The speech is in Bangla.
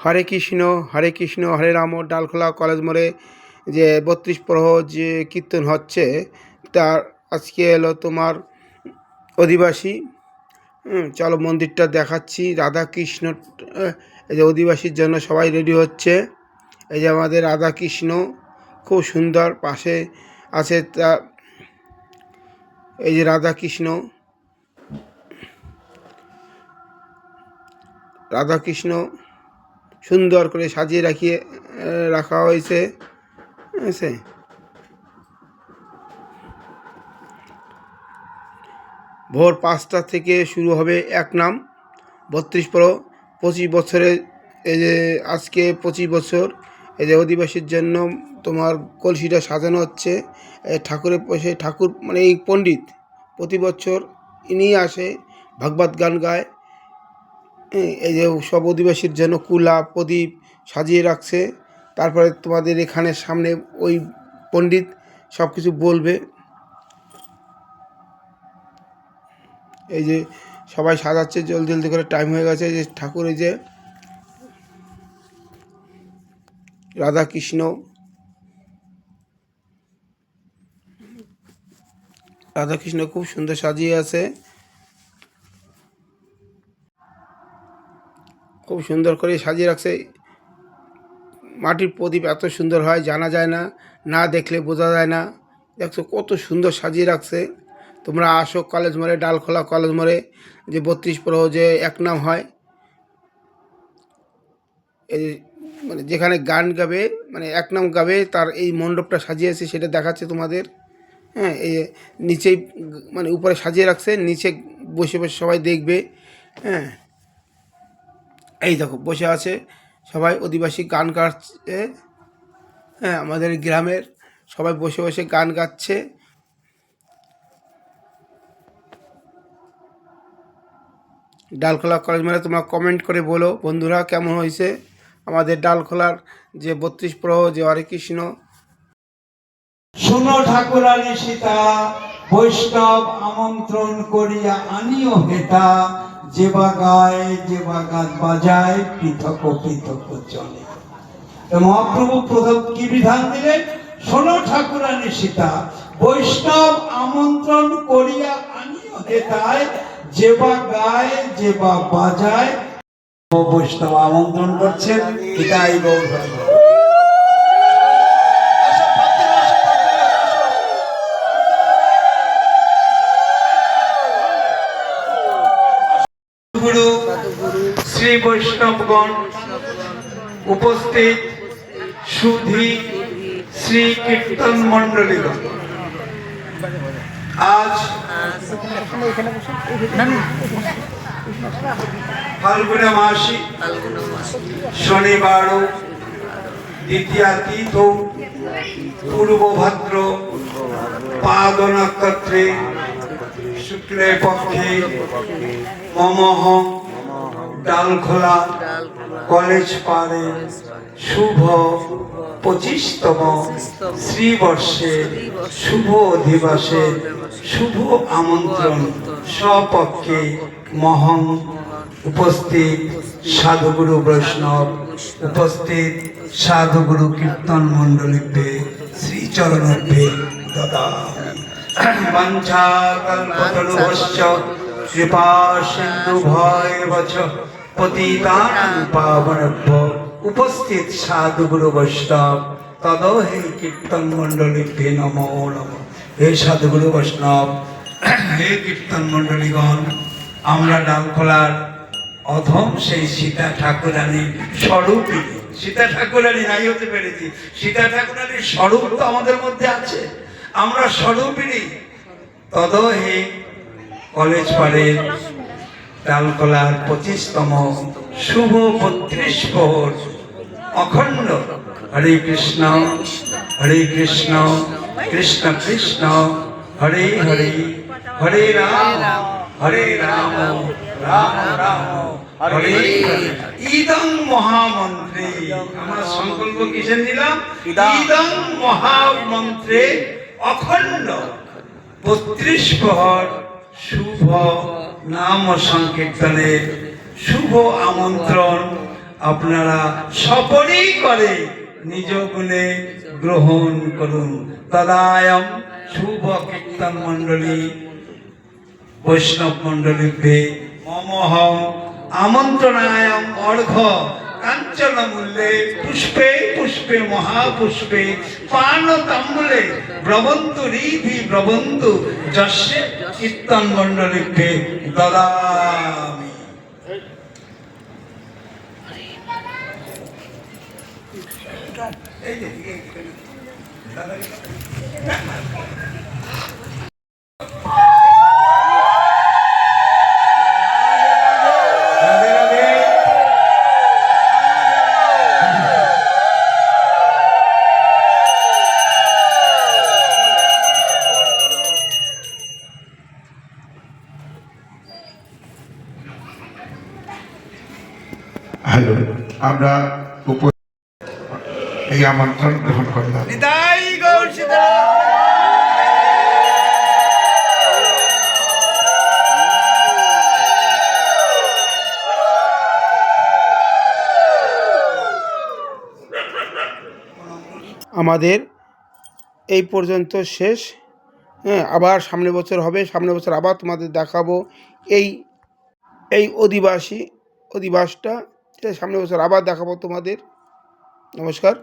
হরে কৃষ্ণ হরে কৃষ্ণ, হরে রাম, ডালখোলা কলেজ মোড়ে যে বত্রিশ প্রহ যে কীর্তন হচ্ছে, তার আজকে এলো তোমার অধিবাসী। চলো মন্দিরটা দেখাচ্ছি। রাধা কৃষ্ণ এই যে অধিবাসীর জন্য সবাই রেডি হচ্ছে। এই যে আমাদের রাধা কৃষ্ণ খুব সুন্দর পাশে আছে তা এই যে রাধা কৃষ্ণ রাধা কৃষ্ণ সুন্দর করে সাজিয়ে রাখিয়ে রাখা হয়েছে আছে ভোর পাঁচটা থেকে শুরু হবে এক নাম, বত্রিশ পর পঁচিশ বছরে, এই যে আজকে পঁচিশ বছর, এই যে অধিবাসীর জন্য তোমার কলসিটা সাজানো হচ্ছে ঠাকুরের পাশে ঠাকুর মানে এই পণ্ডিত প্রতি বছর ইনি আসে, ভাগবত গান গায় এই যে সব অধিবাসীর জন্য কুলা, প্রদীপ সাজিয়ে রাখছে। তারপরে তোমাদের এখানে সামনে ওই পণ্ডিত সব কিছু বলবে। এই যে সবাই সাজাচ্ছে, জলদি জলদি করে টাইম হয়ে গেছে। যে ঠাকুর, এই যে রাধা কৃষ্ণ। রাধা কৃষ্ণ খুব সুন্দর সাজিয়ে আছে। খুব সুন্দর করে সাজিয়ে রাখছে। মাটির প্রদীপ এত সুন্দর হয়, জানা যায় না না দেখলে বোঝা যায় না। দেখছ কত সুন্দর সাজিয়ে রাখছে। তোমরা আসো কলেজ মোড়ে, ডালখোলা কলেজ মোড়ে, যে বত্রিশ প্রহ যে এক নাম হয়। এই মানে যেখানে গান গাবে মানে এক নাম গাবে, তার এই মণ্ডপটা সাজিয়েছে, সেটা দেখাচ্ছে তোমাদের। হ্যাঁ এই নিচেই মানে উপরে সাজিয়ে রাখছে, নিচে বসে বসে সবাই দেখবে। হ্যাঁ এই দেখো, বসে আছে সবাই অধিবাসী গান গাচ্ছে। হ্যাঁ আমাদের গ্রামের সবাই বসে বসে গান গাচ্ছে। ডালখোলা কলেজ মেলে তোমরা কমেন্ট করে বলো। বন্ধুরা, কেমন হয়েছে? আমাদের ডালখোলার যে বত্রিশ প্রহ যে হরে কৃষ্ণ। শোনো ঠাকুরানী সীতা, বৈষ্ণব আমন্ত্রণ করিয়া আনিও হেতা। যে বা গায়, যে বা গান বাজায়, পৃথক পৃথক চলে। মহাপ্রভু প্রথম কি বিধান দিলেন? শোনো ঠাকুরানী সীতা, বৈষ্ণব আমন্ত্রণ করিয়া আনিও হেতায় যে বা গায়, যে বা বাজায় বৈষ্ণব আমন্ত্রণ করছেন, এটাই গৌর শ্রী বৈষ্ণবগণ উপস্থিত সুধি শ্রী কীর্তন মন্ডলীগণ আজ ফাল্গুন মাসি শনিবার দ্বিতীয়া তীর্থ পূর্ব ভাদ্র পাদ নক্ষত্রে শুক্লে পক্ষে মমহ ডালখোলা কলেজ পাড়ে শুভ পঁচিশতম শ্রীবর্ষে শুভ অধিবাসে শুভ আমন্ত্রণ স্বপক্ষে মহং উপস্থিত সাধুগুরু বৈষ্ণব উপস্থিত সাধুগুরু কীর্তন মণ্ডলীতে শ্রীচরণে দদা। কৃপা সিন্ধু ভয় বচ, পতিতান পাবনভ্য উপস্থিত সাধুগুরু বৈষ্ণব, তদ হে কীর্তন হে নমো নম। হে সাধুগুরু বৈষ্ণব, হে কীর্তন মণ্ডলীগণ, আমরা ডালখোলার অধম সেই সীতা ঠাকুরানী স্বরূপী সীতা ঠাকুরানী নাই হতে পেরেছি। সীতা ঠাকুরানীর স্বরূপ তো আমাদের মধ্যে আছে। আমরা স্বরূপিনী তদ হে কলেজ পাড়ের ডালকলার পঁচিশতম শুভ বত্রিশ প্রহর অখণ্ড। হরে কৃষ্ণ হরে কৃষ্ণ কৃষ্ণ কৃষ্ণ হরে হরে হরে রাম হরে রাম রাম রাম হরে ইদং মহামন্ত্রে। আমরা সংকল্প কিসে নিলাম? ইদং। মহামন্ত্রে অখণ্ড। বত্রিশ প্রহর শুভ নাম সংকীর্তনের শুভ আমন্ত্রণ আপনারা সপরি করে নিজ গুণে গ্রহণ করুন। তদায়ম শুভ কীর্তন মণ্ডলী, বৈষ্ণব মণ্ডলীতে মমহম আমন্ত্রণায়ম অর্ঘ কাঞ্চন মূল্যে পুষ্পে পুষ্পে মহাপুষ্পে, পান তাম্বুলে ব্রবন্তু রিধি ব্রবন্তু যস্য কীর্তন মণ্ডলীতে দদামি। রাধে হ্যালো আমরা এই আমন্ত্রণ গ্রহণ করলাম। আমাদের এই পর্যন্ত শেষ। হ্যাঁ আবার সামনে বছর হবে সামনে বছর আবার তোমাদের দেখাবো এই এই অধিবাসী অধিবাসটা। ঠিক আছে সামনে বছর আবার দেখাবো তোমাদের। নমস্কার।